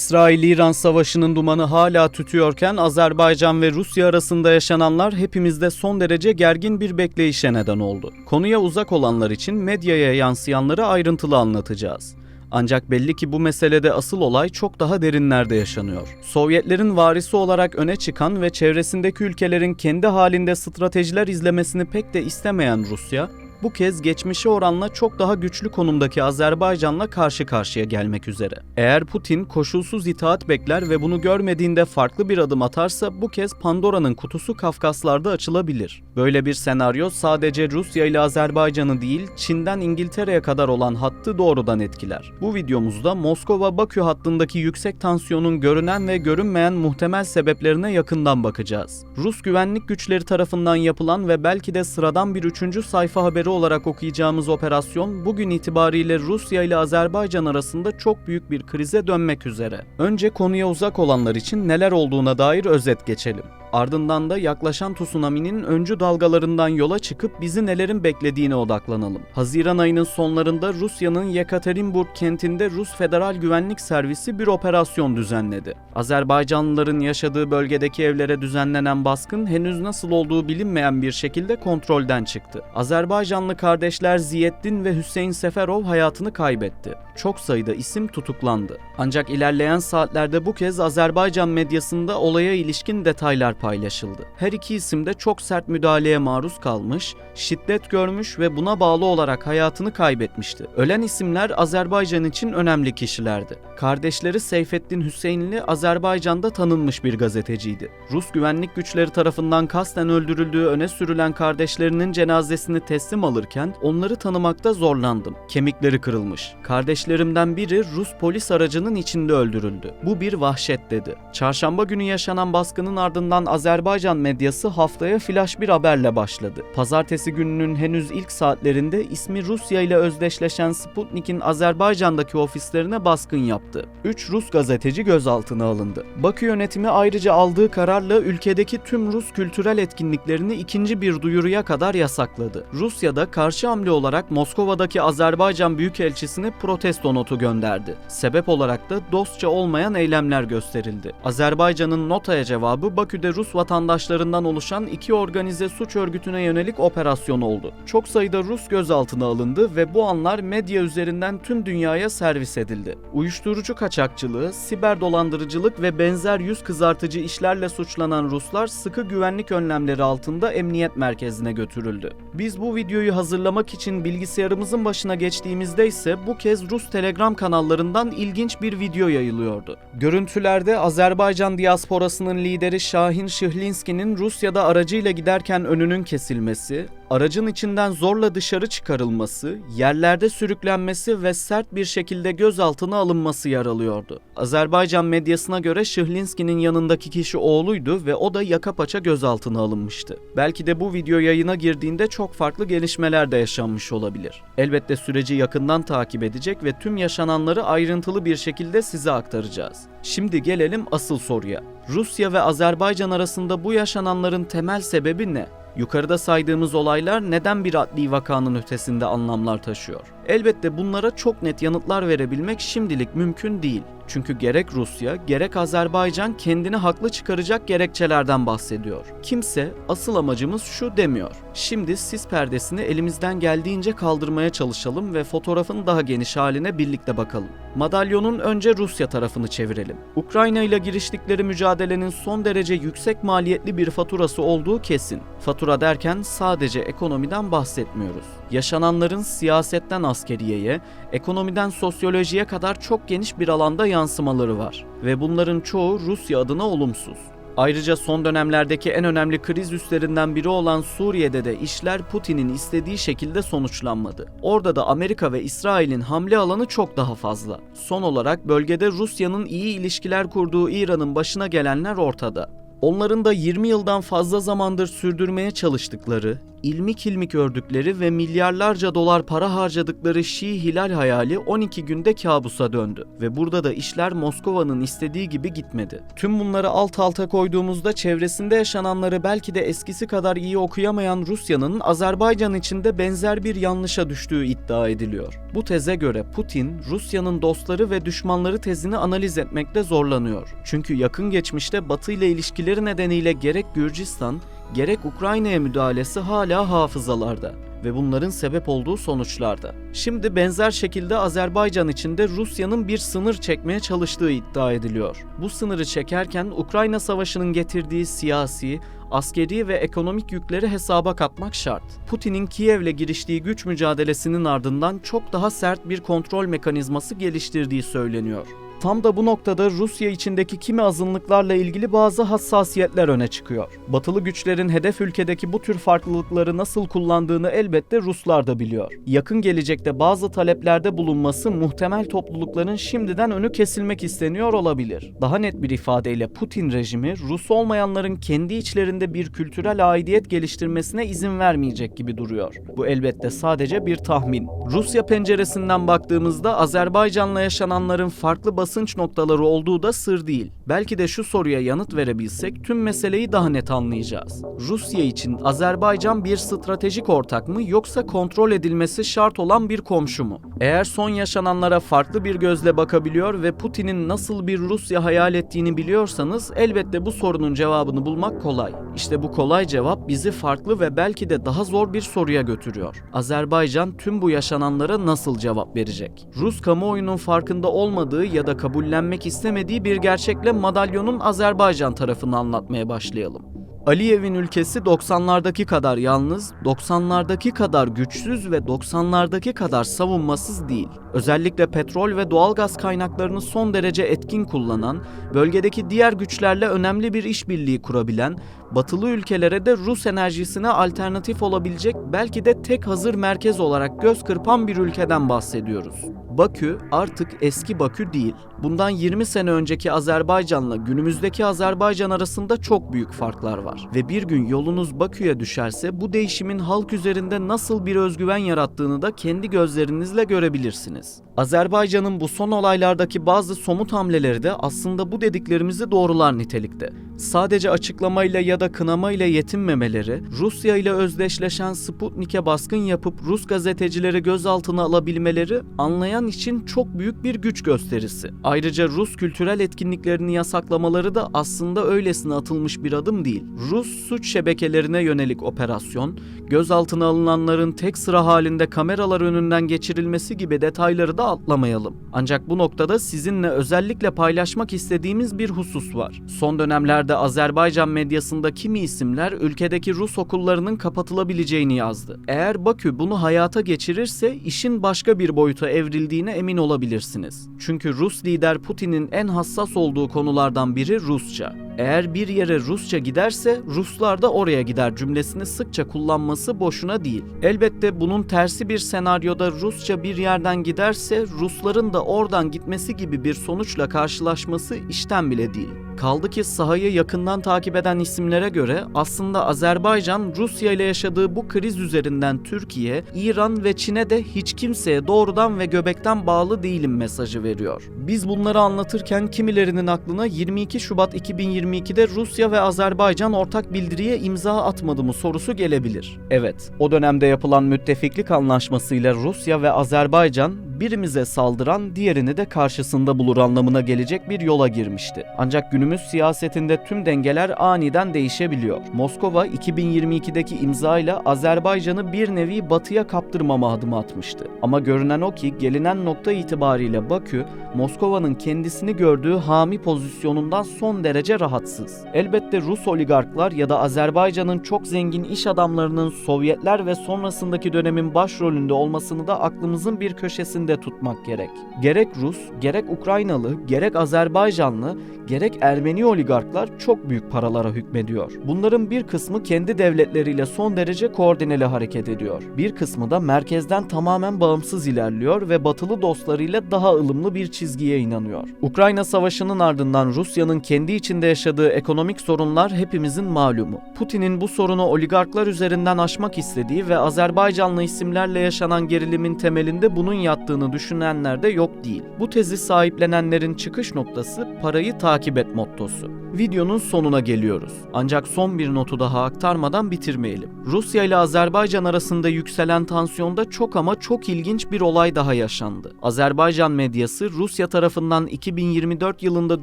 İsrail-İran savaşının dumanı hala tütüyorken Azerbaycan ve Rusya arasında yaşananlar hepimizde son derece gergin bir bekleyişe neden oldu. Konuya uzak olanlar için medyaya yansıyanları ayrıntılı anlatacağız. Ancak belli ki bu meselede asıl olay çok daha derinlerde yaşanıyor. Sovyetlerin varisi olarak öne çıkan ve çevresindeki ülkelerin kendi halinde stratejiler izlemesini pek de istemeyen Rusya, bu kez geçmişe oranla çok daha güçlü konumdaki Azerbaycan'la karşı karşıya gelmek üzere. Eğer Putin koşulsuz itaat bekler ve bunu görmediğinde farklı bir adım atarsa bu kez Pandora'nın kutusu Kafkaslar'da açılabilir. Böyle bir senaryo sadece Rusya ile Azerbaycan'ı değil, Çin'den İngiltere'ye kadar olan hattı doğrudan etkiler. Bu videomuzda Moskova-Bakü hattındaki yüksek tansiyonun görünen ve görünmeyen muhtemel sebeplerine yakından bakacağız. Rus güvenlik güçleri tarafından yapılan ve belki de sıradan bir üçüncü sayfa haberi olarak okuyacağımız operasyon bugün itibariyle Rusya ile Azerbaycan arasında çok büyük bir krize dönmek üzere. Önce konuya uzak olanlar için neler olduğuna dair özet geçelim. Ardından da yaklaşan tsunami'nin öncü dalgalarından yola çıkıp bizi nelerin beklediğine odaklanalım. Haziran ayının sonlarında Rusya'nın Yekaterinburg kentinde Rus Federal Güvenlik Servisi bir operasyon düzenledi. Azerbaycanlıların yaşadığı bölgedeki evlere düzenlenen baskın henüz nasıl olduğu bilinmeyen bir şekilde kontrolden çıktı. Azerbaycanlı kardeşler Ziyeddin ve Hüseyin Seferov hayatını kaybetti. Çok sayıda isim tutuklandı. Ancak ilerleyen saatlerde bu kez Azerbaycan medyasında olaya ilişkin detaylar paylaşıldı. Her iki isim de çok sert müdahaleye maruz kalmış, şiddet görmüş ve buna bağlı olarak hayatını kaybetmişti. Ölen isimler Azerbaycan için önemli kişilerdi. Kardeşleri Seyfettin Hüseyinli Azerbaycan'da tanınmış bir gazeteciydi. Rus güvenlik güçleri tarafından kasten öldürüldüğü öne sürülen kardeşlerinin cenazesini teslim alırken onları tanımakta zorlandım. Kemikleri kırılmış. Kardeşlerimden biri Rus polis aracının içinde öldürüldü. Bu bir vahşet dedi. Çarşamba günü yaşanan baskının ardından Azerbaycan medyası haftaya flash bir haberle başladı. Pazartesi gününün henüz ilk saatlerinde ismi Rusya ile özdeşleşen Sputnik'in Azerbaycan'daki ofislerine baskın yaptı. 3 Rus gazeteci gözaltına alındı. Bakü yönetimi ayrıca aldığı kararla ülkedeki tüm Rus kültürel etkinliklerini ikinci bir duyuruya kadar yasakladı. Rusya'da karşı hamle olarak Moskova'daki Azerbaycan Büyükelçisi'ne protesto notu gönderdi. Sebep olarak da dostça olmayan eylemler gösterildi. Azerbaycan'ın notaya cevabı Bakü'de Rus vatandaşlarından oluşan iki organize suç örgütüne yönelik operasyon oldu. Çok sayıda Rus gözaltına alındı ve bu anlar medya üzerinden tüm dünyaya servis edildi. Uyuşturucu kaçakçılığı, siber dolandırıcılık ve benzer yüz kızartıcı işlerle suçlanan Ruslar sıkı güvenlik önlemleri altında emniyet merkezine götürüldü. Biz bu videoyu hazırlamak için bilgisayarımızın başına geçtiğimizde ise bu kez Rus Telegram kanallarından ilginç bir video yayılıyordu. Görüntülerde Azerbaycan diasporasının lideri Şahin Şihlinski'nin Rusya'da aracıyla giderken önünün kesilmesi, aracın içinden zorla dışarı çıkarılması, yerlerde sürüklenmesi ve sert bir şekilde gözaltına alınması yer alıyordu. Azerbaycan medyasına göre Şihlinski'nin yanındaki kişi oğluydu ve o da yaka paça gözaltına alınmıştı. Belki de bu video yayına girdiğinde çok farklı gelişmeler de yaşanmış olabilir. Elbette süreci yakından takip edecek ve tüm yaşananları ayrıntılı bir şekilde size aktaracağız. Şimdi gelelim asıl soruya. Rusya ve Azerbaycan arasında bu yaşananların temel sebebi ne? Yukarıda saydığımız olaylar neden bir adli vakanın ötesinde anlamlar taşıyor? Elbette bunlara çok net yanıtlar verebilmek şimdilik mümkün değil. Çünkü gerek Rusya gerek Azerbaycan kendini haklı çıkaracak gerekçelerden bahsediyor. Kimse asıl amacımız şu demiyor. Şimdi sis perdesini elimizden geldiğince kaldırmaya çalışalım ve fotoğrafın daha geniş haline birlikte bakalım. Madalyonun önce Rusya tarafını çevirelim. Ukrayna ile giriştikleri mücadelenin son derece yüksek maliyetli bir faturası olduğu kesin. Fatura derken sadece ekonomiden bahsetmiyoruz. Yaşananların siyasetten askeriyeye, ekonomiden sosyolojiye kadar çok geniş bir alanda yansımaları var ve bunların çoğu Rusya adına olumsuz. Ayrıca son dönemlerdeki en önemli kriz üstlerinden biri olan Suriye'de de işler Putin'in istediği şekilde sonuçlanmadı. Orada da Amerika ve İsrail'in hamle alanı çok daha fazla. Son olarak bölgede Rusya'nın iyi ilişkiler kurduğu İran'ın başına gelenler ortada. Onların da 20 yıldan fazla zamandır sürdürmeye çalıştıkları, ilmik ilmik ördükleri ve milyarlarca dolar para harcadıkları Şii Hilal hayali 12 günde kabusa döndü. Ve burada da işler Moskova'nın istediği gibi gitmedi. Tüm bunları alt alta koyduğumuzda çevresinde yaşananları belki de eskisi kadar iyi okuyamayan Rusya'nın Azerbaycan içinde benzer bir yanlışa düştüğü iddia ediliyor. Bu teze göre Putin, Rusya'nın dostları ve düşmanları tezini analiz etmekte zorlanıyor. Çünkü yakın geçmişte Batı ile ilişkileri nedeniyle gerek Gürcistan, gerek Ukrayna'ya müdahalesi hala hafızalarda ve bunların sebep olduğu sonuçlarda. Şimdi benzer şekilde Azerbaycan içinde Rusya'nın bir sınır çekmeye çalıştığı iddia ediliyor. Bu sınırı çekerken Ukrayna Savaşı'nın getirdiği siyasi, askeri ve ekonomik yükleri hesaba katmak şart. Putin'in Kiev'le giriştiği güç mücadelesinin ardından çok daha sert bir kontrol mekanizması geliştirdiği söyleniyor. Tam da bu noktada Rusya içindeki kimi azınlıklarla ilgili bazı hassasiyetler öne çıkıyor. Batılı güçlerin hedef ülkedeki bu tür farklılıkları nasıl kullandığını elbette Ruslar da biliyor. Yakın gelecekte bazı taleplerde bulunması muhtemel toplulukların şimdiden önü kesilmek isteniyor olabilir. Daha net bir ifadeyle Putin rejimi Rus olmayanların kendi içlerinde bir kültürel aidiyet geliştirmesine izin vermeyecek gibi duruyor. Bu elbette sadece bir tahmin. Rusya penceresinden baktığımızda Azerbaycan'la yaşananların farklı basınç noktaları olduğu da sır değil. Belki de şu soruya yanıt verebilsek tüm meseleyi daha net anlayacağız. Rusya için Azerbaycan bir stratejik ortak mı yoksa kontrol edilmesi şart olan bir komşu mu? Eğer son yaşananlara farklı bir gözle bakabiliyor ve Putin'in nasıl bir Rusya hayal ettiğini biliyorsanız elbette bu sorunun cevabını bulmak kolay. İşte bu kolay cevap bizi farklı ve belki de daha zor bir soruya götürüyor. Azerbaycan tüm bu yaşananlara nasıl cevap verecek? Rus kamuoyunun farkında olmadığı ya da kabullenmek istemediği bir gerçekle madalyonun Azerbaycan tarafını anlatmaya başlayalım. Aliyev'in ülkesi 90'lardaki kadar yalnız, 90'lardaki kadar güçsüz ve 90'lardaki kadar savunmasız değil. Özellikle petrol ve doğalgaz kaynaklarını son derece etkin kullanan, bölgedeki diğer güçlerle önemli bir işbirliği kurabilen, batılı ülkelere de Rus enerjisine alternatif olabilecek belki de tek hazır merkez olarak göz kırpan bir ülkeden bahsediyoruz. Bakü artık eski Bakü değil. Bundan 20 sene önceki Azerbaycan'la günümüzdeki Azerbaycan arasında çok büyük farklar var. Ve bir gün yolunuz Bakü'ye düşerse bu değişimin halk üzerinde nasıl bir özgüven yarattığını da kendi gözlerinizle görebilirsiniz. Azerbaycan'ın bu son olaylardaki bazı somut hamleleri de aslında bu dediklerimizi doğrular nitelikte. Sadece açıklamayla ya da kınamayla yetinmemeleri, Rusya ile özdeşleşen Sputnik'e baskın yapıp Rus gazetecileri gözaltına alabilmeleri anlayan için çok büyük bir güç gösterisi. Ayrıca Rus kültürel etkinliklerini yasaklamaları da aslında öylesine atılmış bir adım değil. Rus suç şebekelerine yönelik operasyon, gözaltına alınanların tek sıra halinde kameralar önünden geçirilmesi gibi detayları da atlamayalım. Ancak bu noktada sizinle özellikle paylaşmak istediğimiz bir husus var. Son dönemlerde Azerbaycan medyasında kimi isimler ülkedeki Rus okullarının kapatılabileceğini yazdı. Eğer Bakü bunu hayata geçirirse işin başka bir boyuta evrildiğine emin olabilirsiniz. Çünkü Rus lider Putin'in en hassas olduğu konulardan biri Rusça. Eğer bir yere Rusça giderse Ruslar da oraya gider cümlesini sıkça kullanması boşuna değil. Elbette bunun tersi bir senaryoda Rusça bir yerden giderse Rusların da oradan gitmesi gibi bir sonuçla karşılaşması işten bile değil. Kaldı ki sahayı yakından takip eden isimlere göre aslında Azerbaycan Rusya ile yaşadığı bu kriz üzerinden Türkiye, İran ve Çin'e de hiç kimseye doğrudan ve göbekten bağlı değilim mesajı veriyor. Biz bunları anlatırken kimilerinin aklına 22 Şubat 2022'de Rusya ve Azerbaycan ortak bildiriye imza atmadı mı sorusu gelebilir. Evet, o dönemde yapılan müttefiklik anlaşmasıyla Rusya ve Azerbaycan birimize saldıran diğerini de karşısında bulur anlamına gelecek bir yola girmişti. Ancak günümüz siyasetinde tüm dengeler aniden değişebiliyor. Moskova 2022'deki imzayla Azerbaycan'ı bir nevi batıya kaptırmama adımı atmıştı. Ama görünen o ki gelinen nokta itibariyle Bakü, Moskova'nın kendisini gördüğü hami pozisyonundan son derece rahatsız. Elbette Rus oligarklar ya da Azerbaycan'ın çok zengin iş adamlarının Sovyetler ve sonrasındaki dönemin başrolünde olmasını da aklımızın bir köşesinde elinde tutmak gerek. Gerek Rus, gerek Ukraynalı, gerek Azerbaycanlı, gerek Ermeni oligarklar çok büyük paralara hükmediyor. Bunların bir kısmı kendi devletleriyle son derece koordineli hareket ediyor. Bir kısmı da merkezden tamamen bağımsız ilerliyor ve batılı dostlarıyla daha ılımlı bir çizgiye inanıyor. Ukrayna Savaşı'nın ardından Rusya'nın kendi içinde yaşadığı ekonomik sorunlar hepimizin malumu. Putin'in bu sorunu oligarklar üzerinden aşmak istediği ve Azerbaycanlı isimlerle yaşanan gerilimin temelinde bunun yattığını düşünenler de yok değil. Bu tezi sahiplenenlerin çıkış noktası parayı takip et mottosu. Videonun sonuna geliyoruz. Ancak son bir notu daha aktarmadan bitirmeyelim. Rusya ile Azerbaycan arasında yükselen tansiyonda çok ama çok ilginç bir olay daha yaşandı. Azerbaycan medyası Rusya tarafından 2024 yılında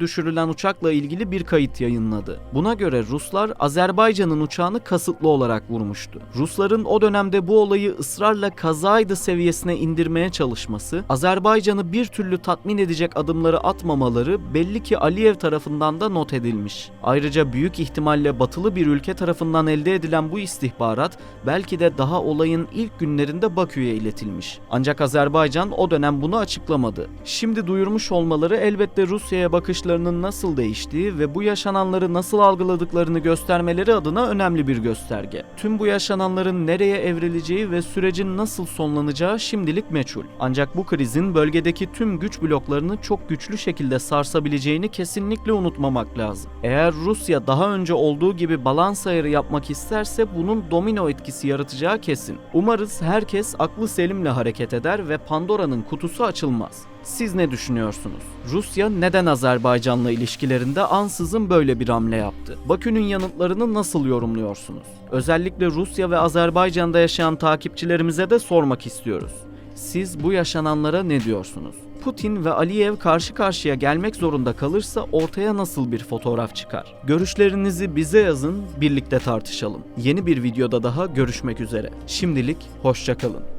düşürülen uçakla ilgili bir kayıt yayınladı. Buna göre Ruslar Azerbaycan'ın uçağını kasıtlı olarak vurmuştu. Rusların o dönemde bu olayı ısrarla kazaydı seviyesine indirmeye çalışması, Azerbaycan'ı bir türlü tatmin edecek adımları atmamaları belli ki Aliyev tarafından da not edilmiş. Ayrıca büyük ihtimalle batılı bir ülke tarafından elde edilen bu istihbarat belki de daha olayın ilk günlerinde Bakü'ye iletilmiş. Ancak Azerbaycan o dönem bunu açıklamadı. Şimdi duyurmuş olmaları elbette Rusya'ya bakışlarının nasıl değiştiği ve bu yaşananları nasıl algıladıklarını göstermeleri adına önemli bir gösterge. Tüm bu yaşananların nereye evrileceği ve sürecin nasıl sonlanacağı şimdilik meçhul. Ancak bu krizin bölgedeki tüm güç bloklarını çok güçlü şekilde sarsabileceğini kesinlikle unutmamak lazım. Eğer Rusya daha önce olduğu gibi balans ayarı yapmak isterse bunun domino etkisi yaratacağı kesin. Umarız herkes aklı selimle hareket eder ve Pandora'nın kutusu açılmaz. Siz ne düşünüyorsunuz? Rusya neden Azerbaycan'la ilişkilerinde ansızın böyle bir hamle yaptı? Bakü'nün yanıtlarını nasıl yorumluyorsunuz? Özellikle Rusya ve Azerbaycan'da yaşayan takipçilerimize de sormak istiyoruz. Siz bu yaşananlara ne diyorsunuz? Putin ve Aliyev karşı karşıya gelmek zorunda kalırsa ortaya nasıl bir fotoğraf çıkar? Görüşlerinizi bize yazın, birlikte tartışalım. Yeni bir videoda daha görüşmek üzere. Şimdilik hoşçakalın.